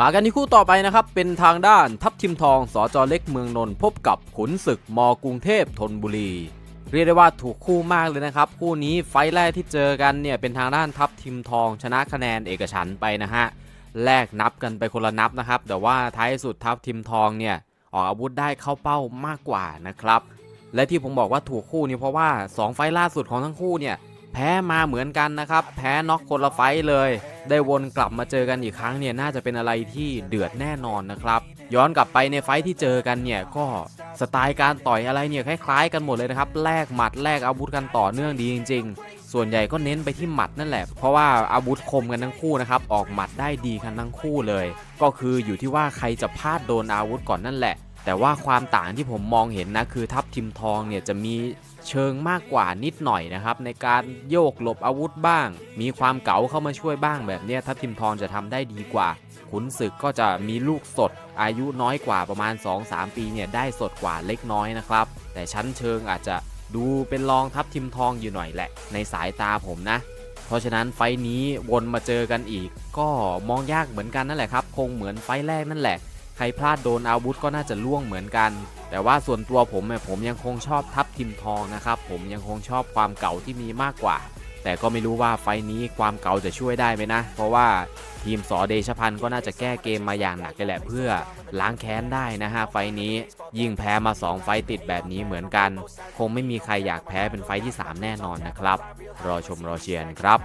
มากันที่คู่ต่อไปนะครับ เป็นทางด้านทัพทิมทองสอจอเล็กเมืองนนท์พบกับขุนศึกมกรุงเทพธนบุรี เรียกได้ว่าถูกคู่มากเลยนะครับ คู่นี้ไฟแรกที่เจอกันเนี่ยเป็นทางด้านทัพทิมทองชนะคะแนนเอกฉันไปนะฮะแลกนับกันไปคนละนับนะครับ แต่ว่าท้ายสุดทัพทิมทองเนี่ยออกอาวุธได้เข้าเป้ามากกว่านะครับ และที่ผมบอกว่าถูกคู่นี่เพราะว่า 2 ไฟล่าสุดของทั้งคู่เนี่ย แพ้มาเหมือนกันนะครับ แพ้น็อกคนละไฟเลย ได้วนกลับมาเจอกันอีกครั้งเนี่ยน่าจะเป็นอะไรที่เดือดแน่นอนนะครับ ย้อนกลับไปในไฟท์ที่เจอกันเนี่ยก็สไตล์การต่อยอะไรเนี่ยคล้ายๆกันหมดเลยนะครับแลกหมัดแลกอาวุธกันต่อเนื่องดีจริง ๆ ส่วนใหญ่ก็เน้นไปที่หมัดนั่นแหละ เพราะว่าอาวุธคมกันทั้งคู่นะครับออกหมัดได้ดีกันทั้งคู่เลย ก็คืออยู่ที่ว่าใครจะพลาดโดนอาวุธก่อนนั่นแหละ แต่ว่าความต่างที่ผมมองเห็นนะคือทัพทิมทองเนี่ยจะมีเชิงมากกว่านิดหน่อยนะครับในการโยกหลบอาวุธบ้าง มีความเก๋าเข้ามาช่วยบ้างแบบเนี้ยทัพทิมทองจะทำได้ดีกว่า ขุนศึกก็จะมีลูกสด อายุน้อยกว่าประมาณ 2-3 ปีเนี่ยได้สดกว่าเล็กน้อยนะครับ แต่ชั้นเชิงอาจจะดูเป็นรองทัพทิมทองอยู่หน่อยแหละ ในสายตาผมนะ เพราะฉะนั้นไฟนี้วนมาเจอกันอีก ก็มองยากเหมือนกันนั่นแหละครับ คงเหมือนไฟแรกนั่นแหละ ใครพลาดโดนอาวุธก็น่าจะล่วงเหมือนกัน แต่ว่าส่วนตัวผมเนี่ยผมยังคงชอบทัพทิมทองนะครับ ผมยังคงชอบความเก่าที่มีมากกว่า แต่ก็ไม่รู้ว่าไฟนี้ความเก่าจะช่วยได้ไหมนะ เพราะว่าทีมสอเดชพันธ์ก็น่าจะแก้เกมมาอย่างหนักเลยแหละเพื่อล้างแค้นได้นะฮะไฟนี้ ยิ่งแพ้มา 2 ไฟติดแบบนี้เหมือนกัน คงไม่มีใครอยากแพ้เป็นไฟที่ 3 แน่นอนนะครับ รอชมรอเชียร์นครับ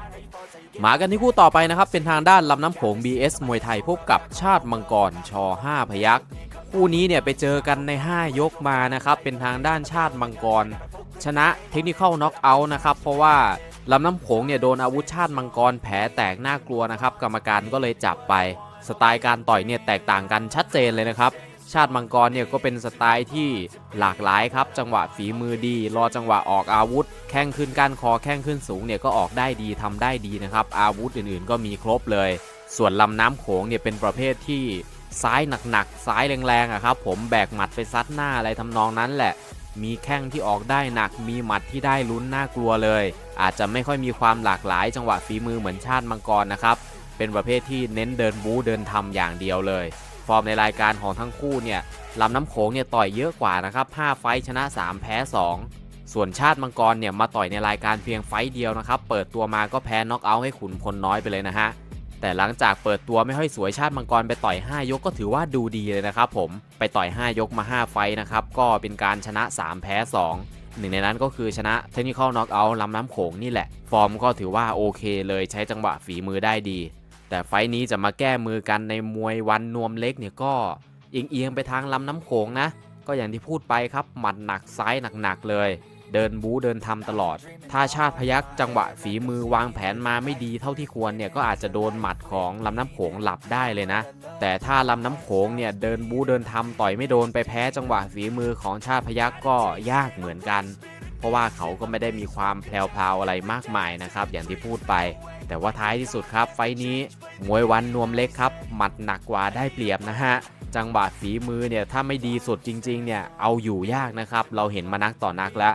มากันที่คู่ต่อไปนะครับ เป็นทางด้านลำน้ำโขง BS มวยไทยพบกับชาติมังกรช5พยักคู่นี้เนี่ยไปเจอกันใน 5 ยกมานะครับ เป็นทางด้านชาติมังกร ชนะเทคนิคอลน็อกเอาท์นะครับ เพราะว่า ลำน้ำโขงเนี่ยโดนอาวุธชาติมังกรแผลแตกน่ากลัวนะครับ กรรมการก็เลยจับไป สไตล์การต่อยเนี่ยแตกต่างกันชัดเจนเลยนะครับชาติมังกรเนี่ยก็เป็นสไตล์ที่หลากหลายครับ จังหวะฝีมือดี รอจังหวะออกอาวุธ แข้งขึ้นก้านคอแข้งขึ้นสูงเนี่ยก็ออกได้ดีทำได้ดีนะครับ อาวุธอื่นๆ ก็มีครบเลย ส่วนลำน้ำโขงเนี่ยเป็นประเภทที่ซ้ายหนักๆซ้ายแรงๆอะครับผมแบกหมัดไปซัดหน้าอะไรทำนองนั้นแหละ มีแข้งที่ออกได้หนัก มีหมัดที่ได้ลุ้นน่ากลัวเลย อาจจะไม่ค่อยมีความหลากหลายจังหวะฝีมือเหมือนชาติมังกรนะครับ เป็นประเภทที่เน้นเดินบู๊เดินทำอย่างเดียวเลย ฟอร์มในรายการของทั้งคู่เนี่ยลำน้ำโขงเนี่ยต่อยเยอะกว่านะครับ 5 ไฟชนะ 3 แพ้ 2 ส่วนชาติมังกรเนี่ยมาต่อยในรายการเพียงไฟเดียวนะครับ เปิดตัวมาก็แพ้น็อกเอาท์ให้ขุนพลน้อยไปเลยนะฮะ แต่หลังจากเปิดตัวไม่ค่อยสวยชาติมังกรไปต่อย 5 ยกก็ถือว่าดูดีเลยนะครับผมไปต่อย 5 ยกมา 5 ไฟนะครับ ก็เป็นการชนะ 3 แพ้ 2หนึ่งในนั้นก็คือชนะเทคนิคอลน็อกเอาท์ลำน้ำโขงนี่แหละ ฟอร์มก็ถือว่าโอเคเลยใช้จังหวะฝีมือได้ดี แต่ไฟนี้จะมาแก้มือกันในมวยวันนวมเล็กเนี่ยก็เอียงๆไปทางลำน้ำโขงนะ ก็อย่างที่พูดไปครับหมัดหนักซ้ายหนักๆเลย เดินบู๊เดินทำตลอด ถ้าชาติพยักจังหวะฝีมือวางแผนมาไม่ดีเท่าที่ควรเนี่ยก็อาจจะโดนหมัดของลำน้ำโขงหลับได้เลยนะ แต่ถ้าลำน้ำโขงเนี่ยเดินบู๊เดินทำต่อยไม่โดนไปแพ้จังหวะฝีมือของชาติพยักก็ยากเหมือนกัน เพราะว่าเขาก็ไม่ได้มีความแพรวๆอะไรมากมายนะครับ อย่างที่พูดไป แต่ว่าท้ายที่สุดครับ ไฟนี้มวยวันนวมเล็กครับหมัดหนักกว่าได้เปรียบนะฮะจังหวะฝีมือเนี่ยถ้าไม่ดีสุดจริงๆเนี่ยเอาอยู่ยากนะครับ เราเห็นมานักต่อนักแล้ว